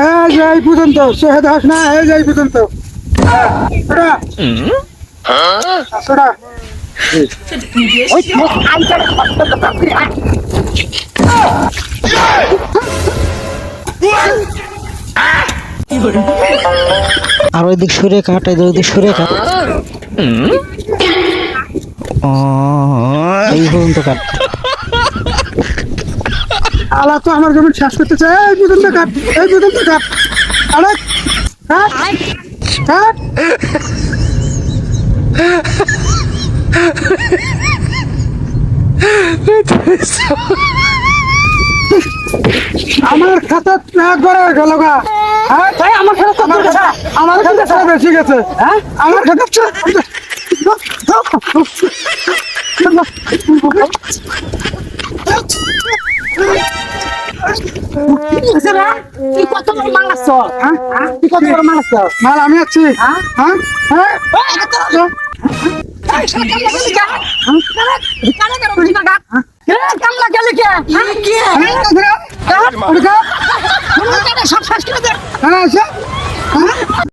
এই যে এই পর্যন্ত সোহেদ হাস না এই যে এই পর্যন্ত। হ্যাঁ, আর ওই দিক সুরে কাট ওই দিক সরে কাট এই পর্যন্ত কাট আলা তো আমার জমি শেষ করতে চাই এই পর্যন্ত কাট এই পর্যন্ত কাট আরে কাট কাট আমার খাতা একবারে গেল গা। হ্যাঁ? আমার খাতা আমার খাতা বেশি গেছে। হ্যাঁ? আমার খাতা তুই কত বড় মাল হ্যাঁ তুই কত বড় মাল আসছ মাল আমি আছি হ্যাঁ? হ্যাঁ হ্যাঁ হ্যাঁ। সব শেষ করে দে হ্যাঁ, আছে? হ্যাঁ?